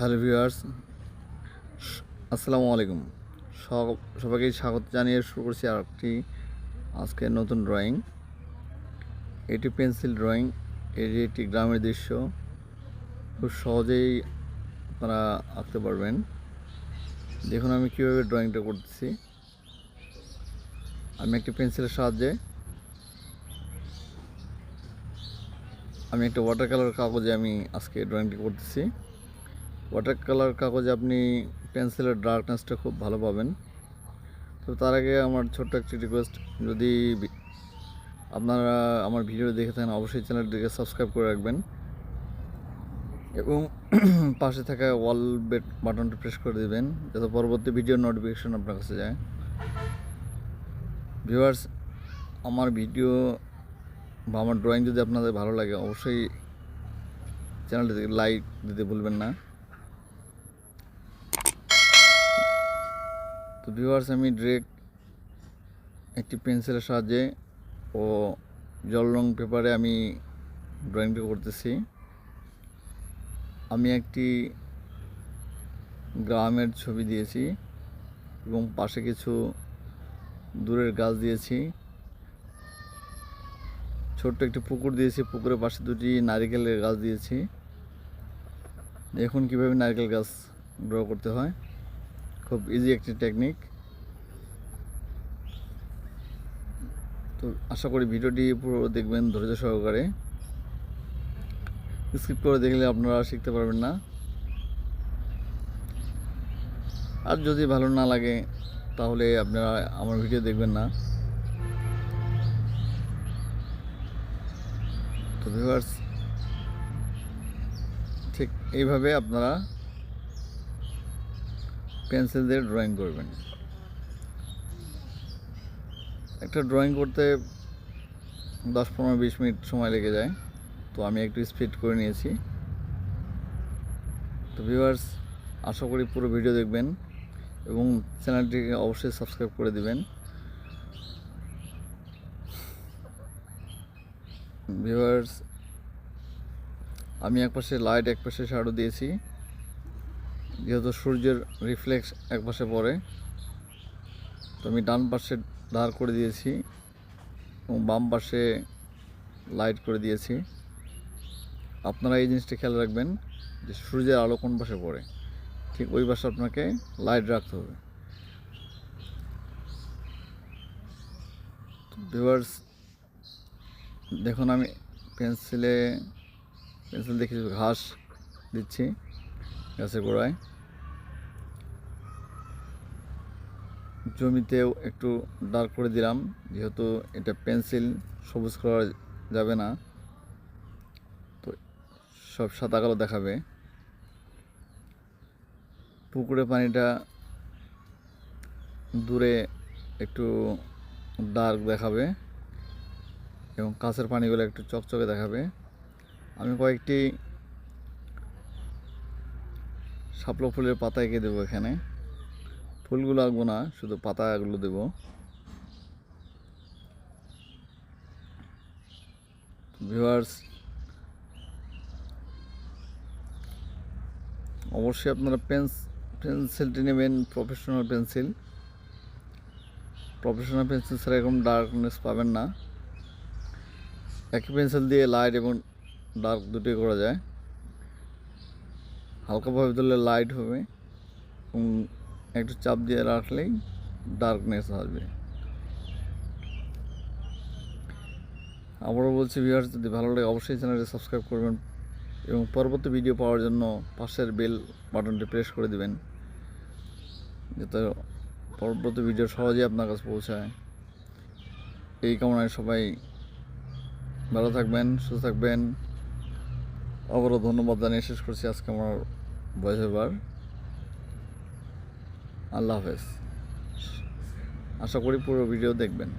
Hello viewers, আসসালামু আলাইকুম। সব- সবাইকে স্বাগত জানিয়ে শুরু করছি আর একটি আজকে নতুন ড্রয়িং এটি পেন্সিল ড্রয়িং এটি একটি গ্রামের দৃশ্য। খুব সহজেই আপনারা আঁকতে পারবেন। দেখুন আমি কীভাবে ড্রয়িংটা করতেছি। আমি একটি পেন্সিলের সাহায্যে আমি একটা ওয়াটার কালার কাগজে আমি আজকে ড্রয়িংটি করতেছি। ওয়াটার কালার কাগজে আপনি পেন্সিলের ডার্কনেসটা খুব ভালো পাবেন। তো তার আগে আমার ছোট্ট একটি রিকোয়েস্ট যদি আপনারা আমার ভিডিও দেখে থাকেন, অবশ্যই চ্যানেলটিকে সাবস্ক্রাইব করে রাখবেন। এবং পাশে থাকা ওয়াল বেট বাটনটি প্রেস করে দেবেন, যাতে পরবর্তী ভিডিও নোটিফিকেশন আপনার কাছে যায়। ভিউয়ার্স আমার ভিডিও বা আমার ড্রয়িং যদি আপনাদের ভালো লাগে, অবশ্যই চ্যানেলটিতে লাইক দিতে ভুলবেন না। তো ভিউয়ার্স আমি ডিরেক্ট একটি পেন্সিলের সাহায্যে ও জল রং পেপারে আমি ড্রয়িংটা করতেছি। আমি একটি গ্রামের ছবি দিয়েছি এবং পাশে কিছু দূরের গাছ দিয়েছি। ছোট্ট একটি পুকুর দিয়েছি, পুকুরের পাশে দুটি নারিকেলের গাছ দিয়েছি। দেখুন কীভাবে নারকেল গাছ ড্র করতে হয়। খুব ইজি একটি টেকনিক তো আশা করি ভিডিওটি পুরো দেখবেন ধৈর্য সহকারে। স্কিপ করে দেখলে আপনারা শিখতে পারবেন না। আর যদি ভালো না লাগে, তাহলে আপনারা আমার ভিডিও দেখবেন না। তো ঠিক এইভাবে আপনারা পেন্সিল দিয়ে ড্রয়িং করবেন। একটা ড্রয়িং করতে দশ পনেরো বিশ মিনিট সময় লেগে যায়। তো আমি একটু স্পিড করে নিয়েছি। তো ভিউয়ার্স, আশা করি পুরো ভিডিও দেখবেন এবং চ্যানেলটিকে অবশ্যই সাবস্ক্রাইব করে দিবেন। ভিউয়ার্স, আমি এক পাশে লাইট এক পাশে শ্যাডো দিয়েছি। যেহেতু সূর্যের রিফ্লেক্স এক পাশে পড়ে, তো আমি ডান পাশে দাঁড় করে দিয়েছি এবং বাম পাশে লাইট করে দিয়েছি। আপনারা এই জিনিসটা খেয়াল রাখবেন যে সূর্যের আলো কোন পাশে পড়ে, ঠিক ওই পাশে আপনাকে লাইট রাখতে হবে। ভিউয়ার্স দেখুন আমি পেন্সিলে পেন্সিল কিছু ঘাস দিচ্ছি। গাছের গোড়ায়। জমিতেও একটু ডার্ক করে দিলাম, যেহেতু এটা পেন্সিল, সবুজ করা যাবে না। তো সব সাদা কালো দেখাবে। পুকুরে পানিটা দূরে একটু ডার্ক দেখাবে এবং কাছের পানিগুলো একটু চকচকে দেখাবে। আমি কয়েকটি শাপলা ফুলের পাতা এঁকে দেবো এখানে। ফুলগুলো আঁকবো না, শুধু পাতাগুলো দেবো। ভিউয়ার্স, অবশ্যই আপনারা পেন্স, পেন্সিলটি নেবেন, প্রফেশনাল পেন্সিল। প্রফেশনাল পেন্সিল ছাড়া এরকম ডার্কনেস পাবেন না। একই পেন্সিল দিয়ে লাইট এবং ডার্ক দুটোই করা যায়। হালকাভাবে ধরলে লাইট হবে। এবং একটু চাপ দিয়ে রাখলেই ডার্কনেস আসবে। আবারও বলছি ভিউয়ার্স যদি ভালো লাগে অবশ্যই চ্যানেলটি সাবস্ক্রাইব করবেন এবং পরবর্তী ভিডিও পাওয়ার জন্য পাশের বেল বাটনটি প্রেস করে দিবেন। যাতে পরবর্তী ভিডিও সহজেই আপনার কাছে পৌঁছায়। এই কামনায় সবাই ভালো থাকবেন, সুস্থ থাকবেন। আবারও ধন্যবাদ জানিয়ে শেষ করছি। আজকে আমার ভয়েস ওভার আল্লাহ হাফেজ। আশা করি পুরো ভিডিও দেখবেন।